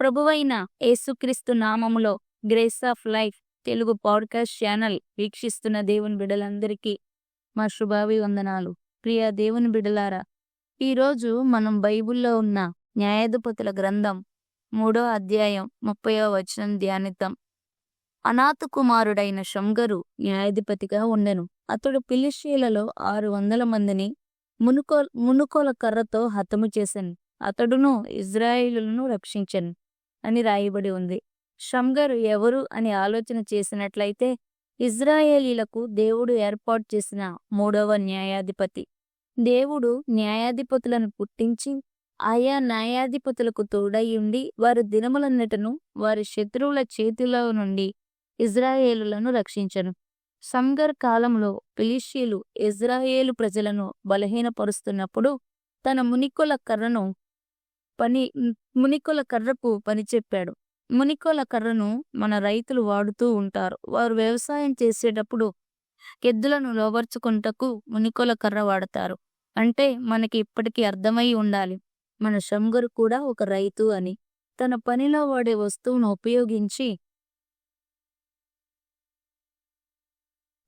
ప్రభువైన యేసుక్రీస్తు నామములో grace of life Telugu podcast channel వీక్షిస్తున్న దేవుని బిడ్డలందరికీ మా శుభాభివందనాలు. ప్రియ దేవుని బిడలారా ఈరోజు మనం బైబిల్లో ఉన్న న్యాయాధిపతుల గ్రంథం మూడో అధ్యాయం ముప్పయో వచనం ధ్యానితం అనాథ కుమారుడైన శంగరు న్యాయాధిపతిగా ఉండెను. అతడు ఫిలిష్తీయులలో ఆరు వందల మందిని మునుకో మునుకోల కర్రతో హతము చేశాను అతడును ఇజ్రాయిలును రక్షించను. అని రాయబడి ఉంది. షంగర్ ఎవరు అని ఆలోచన చేసినట్లయితే ఇజ్రాయేలీలకు దేవుడు ఏర్పాటు చేసిన మూడవ న్యాయాధిపతి. దేవుడు న్యాయాధిపతులను పుట్టించి ఆయా న్యాయాధిపతులకు తోడయ్యుండి వారి దినములన్నిటను వారి శత్రువుల చేతిలో నుండి ఇజ్రాయేలులను రక్షించను. సంగర్ కాలంలో పిలిషీలు ఇజ్రాయేలు ప్రజలను బలహీనపరుస్తున్నప్పుడు తన మునికుల కర్రను పని మునికొల కర్రకు పని చెప్పాడు. మునికొల కర్రను మన రైతులు వాడుతూ ఉంటారు. వారు వ్యవసాయం చేసేటప్పుడు ఎద్దులను లోబర్చుకుంటకు మునికొల కర్ర వాడతారు. అంటే మనకి ఇప్పటికీ అర్థమై ఉండాలి. మన శంగరు కూడా ఒక రైతు అని. తన పనిలో వాడే వస్తువును ఉపయోగించి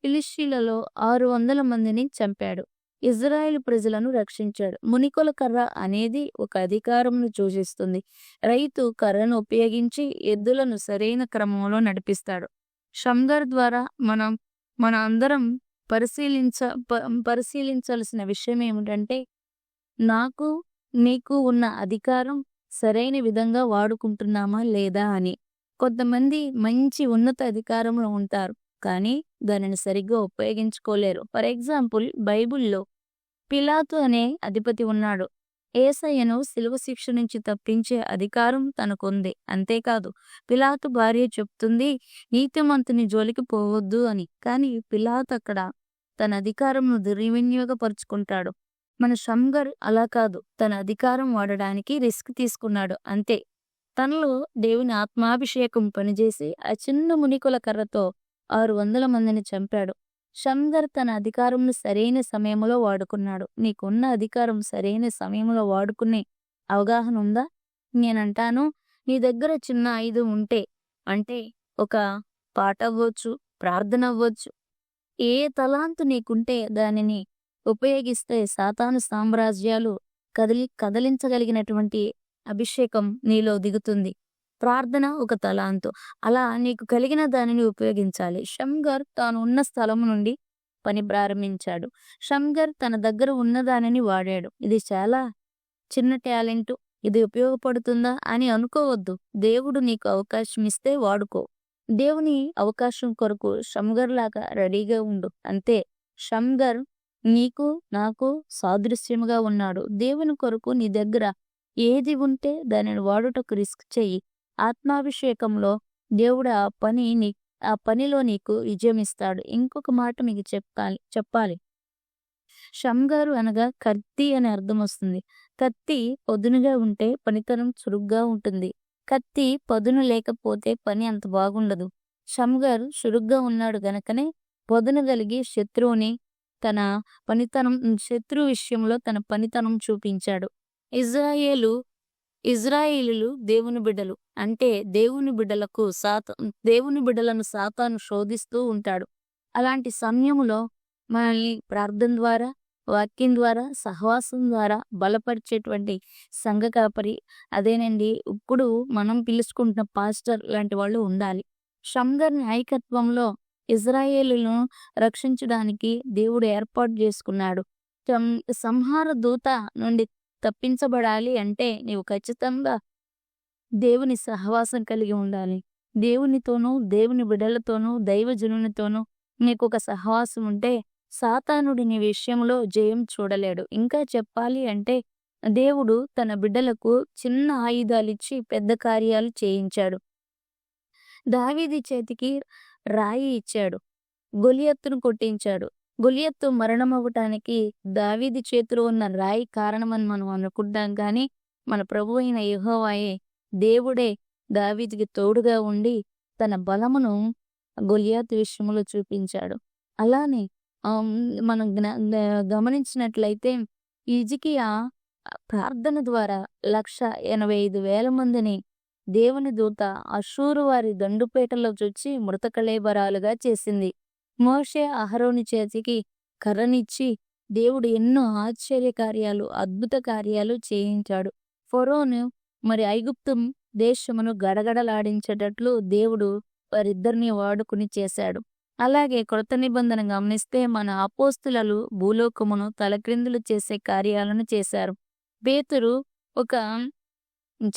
ఫిలిషీలలో ఆరు వందల మందిని చంపాడు. ఇజ్రాయెల్ ప్రజలను రక్షించాడు. మునికొల కర్ర అనేది ఒక అధికారంను సూచిస్తుంది. రైతు కర్రను ఉపయోగించి ఎద్దులను సరైన క్రమంలో నడిపిస్తాడు. షంగర్ ద్వారా మనం మన అందరం పరిశీలించ పరిశీలించాల్సిన విషయం ఏమిటంటే నాకు నీకు ఉన్న అధికారం సరైన విధంగా వాడుకుంటున్నామా లేదా అని. కొంతమంది మంచి ఉన్నత అధికారంలో ఉంటారు. కానీ దానిని సరిగ్గా ఉపయోగించుకోలేరు. ఫర్ ఎగ్జాంపుల్ బైబిల్లో పిలాతు అనే అధిపతి ఉన్నాడు. ఏసయ్యను శిలువ శిక్ష నుంచి తప్పించే అధికారం తనకుంది. అంతేకాదు పిలాతు భార్య చెప్తుంది నీతిమంతుని జోలికి పోవద్దు అని. కానీ పిలాతు అక్కడ తన అధికారంను దుర్వినియోగపరుచుకుంటాడు. మన షంగర్ అలా కాదు. తన అధికారం వాడడానికి రిస్క్ తీసుకున్నాడు. అంతే. తనలో దేవుని ఆత్మాభిషేకం పనిచేసి ఆ చిన్న మునికుల కర్రతో ఆరు వందల మందిని చంపాడు. షంగర్ తన అధికారంను సరైన సమయంలో వాడుకున్నాడు. నీకున్న అధికారం సరైన సమయంలో వాడుకునే అవగాహన ఉందా? నేనంటాను నీ దగ్గర చిన్న ఐదు ఉంటే అంటే ఒక పాట అవ్వచ్చు ప్రార్థన అవ్వచ్చు. ఏ తలాంతు నీకుంటే దానిని ఉపయోగిస్తే సాతాను సామ్రాజ్యాలు కదిలి కదిలించగలిగినటువంటి అభిషేకం నీలో దిగుతుంది. ప్రార్థన ఒక తలాంతు. అలా నీకు కలిగిన దానిని ఉపయోగించాలి. షంగర్ తాను ఉన్న స్థలం నుండి పని ప్రారంభించాడు. షంగర్ తన దగ్గర ఉన్న దానిని వాడాడు. ఇది చాలా చిన్న టాలెంట్. ఇది ఉపయోగపడుతుందా అని అనుకోవద్దు. దేవుడు నీకు అవకాశం ఇస్తే వాడుకో. దేవుని అవకాశం కొరకు షంగర్ లాగా రెడీగా ఉండు. అంతే. షంగర్ నీకు నాకు సాదృశ్యముగా ఉన్నాడు. దేవుని కొరకు నీ దగ్గర ఏది ఉంటే దానిని వాడుటకు రిస్క్ చెయ్యి. ఆత్మాభిషేకంలో దేవుడు ఆ పని నీ ఆ పనిలో నీకు విజయం ఇస్తాడు ఇంకొక మాట మీకు చెప్పాలి చెప్పాలి. షంగారు అనగా కత్తి అని అర్థం వస్తుంది. కత్తి పొదునుగా ఉంటే పనితనం చురుగ్గా ఉంటుంది. కత్తి పదును లేకపోతే పని అంత బాగుండదు. షంగారు చురుగ్గా ఉన్నాడు గనకనే పొదును కలిగి శత్రువుని తన పనితనం శత్రు విషయంలో తన పనితనం చూపించాడు. ఇజ్రాయేలు ఇజ్రాయిలు దేవుని బిడ్డలు. అంటే దేవుని బిడ్డలకు సాత దేవుని బిడ్డలను సాతాను శోధిస్తూ ఉంటాడు. అలాంటి సమయంలో మనల్ని ప్రార్థన ద్వారా వాక్యం ద్వారా సహవాసం ద్వారా బలపరిచేటువంటి సంఘ కాపరి అదేనండి ఇప్పుడు మనం పిలుచుకుంటున్న పాస్టర్ లాంటి వాళ్ళు ఉండాలి. షమ్గర్ నాయకత్వంలో ఇజ్రాయేలును రక్షించడానికి దేవుడు ఏర్పాటు చేసుకున్నాడు. సంహార దూత నుండి తప్పించబడాలి అంటే నీవు ఖచ్చితంగా దేవుని సహవాసం కలిగి ఉండాలి. దేవునితోనూ దేవుని బిడ్డలతోనూ దైవజనునితోనూ నీకు ఒక సహవాసం ఉంటే సాతానుడి నీ విషయంలో జయం చూడలేడు. ఇంకా చెప్పాలి అంటే దేవుడు తన బిడ్డలకు చిన్న ఆయుధాలిచ్చి పెద్ద కార్యాలు చేయించాడు. దావీది చేతికి రాయి ఇచ్చాడు. గొలియత్తును కొట్టించాడు. గొలియత్తు మరణం అవ్వటానికి దావీది చేతిలో ఉన్న రాయి కారణమని మనం అనుకుంటాం కానీ మన ప్రభు అయిన యహోవాయే దేవుడే దావీదికి తోడుగా ఉండి తన బలమును గొలియాతు విషయంలో చూపించాడు. అలానే మనం గమనించినట్లయితే ఇజికియా ప్రార్థన ద్వారా లక్ష ఎనభై ఐదు వేల మందిని దేవుని దూత అశూరు వారి దండుపేటలో చూచి మృతకళేబరాలుగా చేసింది. మోషే అహరోని చేతికి కర్రనిచ్చి దేవుడు ఎన్నో ఆశ్చర్య కార్యాలు అద్భుత కార్యాలు చేయించాడు. ఫొరోను మరి ఐగుప్తు దేశమును గడగడలాడించేటట్లు దేవుడు వారిద్దరిని వాడుకుని చేశాడు. అలాగే కొత్త నిబంధన గమనిస్తే మన అపోస్తులలు భూలోకమును తలక్రిందులు చేసే కార్యాలను చేశారు. పేతురు ఒక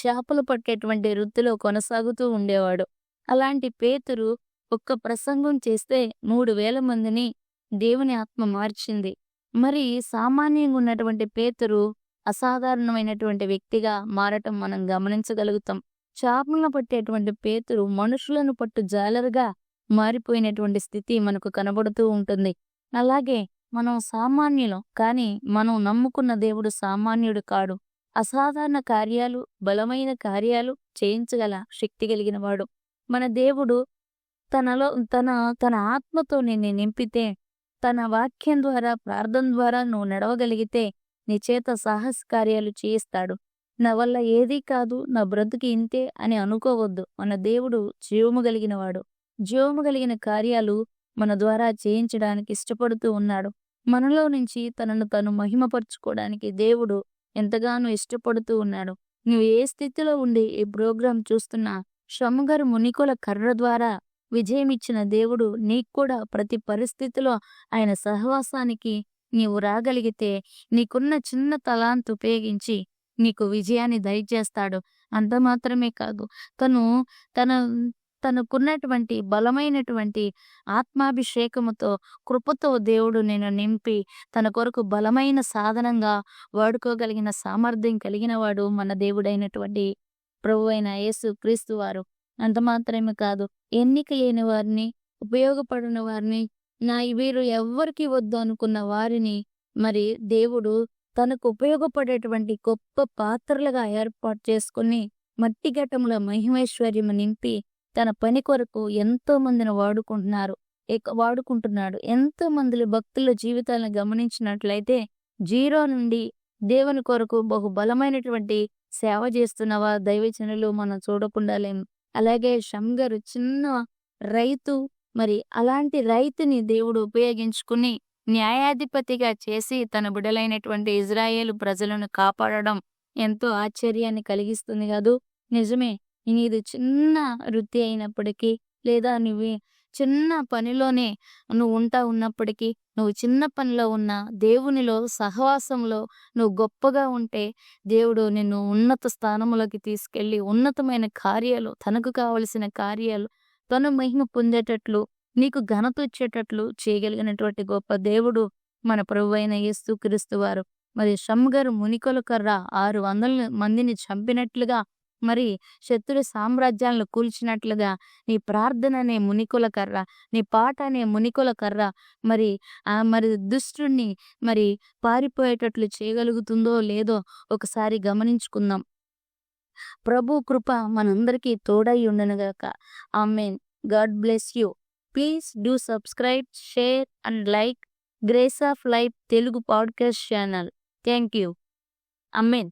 చేపలు పట్టేటువంటి వృత్తిలో కొనసాగుతూ ఉండేవాడు. అలాంటి పేతురు ఒక్క ప్రసంగం చేస్తే మూడు వేల మందిని దేవుని ఆత్మ మార్చింది. మరి సామాన్యంగా ఉన్నటువంటి పేతురు అసాధారణమైనటువంటి వ్యక్తిగా మారటం మనం గమనించగలుగుతాం. చేపలను పట్టేటువంటి పేతురు మనుషులను పట్టు జాలరుగా మారిపోయినటువంటి స్థితి మనకు కనబడుతూ ఉంటుంది. అలాగే మనం సామాన్యులం కానీ మనం నమ్ముకున్న దేవుడు సామాన్యుడు కాడు. అసాధారణ కార్యాలు బలమైన కార్యాలు చేయించగల శక్తి కలిగినవాడు మన దేవుడు తనలో తన తన ఆత్మతో నిన్ను నింపితే తన వాక్యం ద్వారా ప్రార్థన ద్వారా నువ్వు నడవగలిగితే నీ చేత సాహస కార్యాలు చేయిస్తాడు. నా వల్ల ఏదీ కాదు నా బ్రతుకి ఇంతే అని అనుకోవద్దు. మన దేవుడు జీవము కలిగినవాడు. జీవము కలిగిన కార్యాలు మన ద్వారా చేయించడానికి ఇష్టపడుతూ ఉన్నాడు. మనలో నుంచి తనను తను మహిమపరుచుకోవడానికి దేవుడు ఎంతగానో ఇష్టపడుతూ ఉన్నాడు. నువ్వు ఏ స్థితిలో ఉండి ఈ ప్రోగ్రాం చూస్తున్నా షమ్ముగారు మునికుల కర్ర ద్వారా విజయం ఇచ్చిన దేవుడు నీకు కూడా ప్రతి పరిస్థితిలో ఆయన సహవాసానికి నీవు రాగలిగితే నీకున్న చిన్న తలాంతు ఉపయోగించి నీకు విజయాన్ని దయచేస్తాడు. అంత మాత్రమే కాదు తను తన తనకున్నటువంటి బలమైనటువంటి ఆత్మాభిషేకముతో కృపతో దేవుడు నేను నింపి తన కొరకు బలమైన సాధనంగా వాడుకోగలిగిన సామర్థ్యం కలిగిన వాడు మన దేవుడైనటువంటి ప్రభు అయిన యేసు క్రీస్తు వారు అంత మాత్రమే కాదు. ఎన్నిక లేని వారిని ఉపయోగపడిన వారిని నా వీరు ఎవ్వరికి వద్దు అనుకున్న వారిని మరి దేవుడు తనకు ఉపయోగపడేటువంటి గొప్ప పాత్రలుగా ఏర్పాటు చేసుకుని మట్టి ఘట్టంలో మహిమేశ్వర్యము నింపి తన పని కొరకు ఎంతో మందిని వాడుకుంటున్నారు. వాడుకుంటున్నాడు. ఎంతో మంది భక్తుల జీవితాలను గమనించినట్లయితే జీరో నుండి దేవుని కొరకు బహు బలమైనటువంటి సేవ చేస్తున్నవా దైవజనులు మనం చూడకుండా లేము అలాగే షంగరు చిన్న రైతు మరి అలాంటి రైతుని దేవుడు ఉపయోగించుకుని న్యాయాధిపతిగా చేసి తన బిడలైనటువంటి ఇజ్రాయేల్ ప్రజలను కాపాడడం ఎంతో ఆశ్చర్యాన్ని కలిగిస్తుంది కాదు? నిజమే నీది చిన్న వృత్తి అయినప్పటికీ లేదా నువ్వు చిన్న పనిలోనే నువ్వు ఉంటా ఉన్నప్పటికీ నువ్వు చిన్న పనిలో ఉన్న దేవునిలో సహవాసంలో నువ్వు గొప్పగా ఉంటే దేవుడు నిన్ను ఉన్నత స్థానంలోకి తీసుకెళ్ళి ఉన్నతమైన కార్యాలు తనకు కావలసిన కార్యాలు తను మహిమ పొందేటట్లు నీకు ఘనత వచ్చేటట్లు చేయగలిగినటువంటి గొప్ప దేవుడు మన ప్రభు అయిన యేసు క్రీస్తు వారు. మరి షమ్గర్ మునికొల కర్ర ఆరు వందల మందిని చంపినట్లుగా మరి శత్రు సామ్రాజ్యాలను కూల్చినట్లుగా నీ ప్రార్థన అనే మునికుల కర్ర నీ పాట అనే మునికుల కర్ర మరి ఆ మరి దుష్టుణ్ణి మరి పారిపోయేటట్లు చేయగలుగుతుందో లేదో ఒకసారి గమనించుకుందాం. ప్రభు కృప మనందరికీ తోడై ఉండనుగాక amen. God bless you. Please do subscribe share and like. Grace of life Telugu podcast channel. Thank you. Amen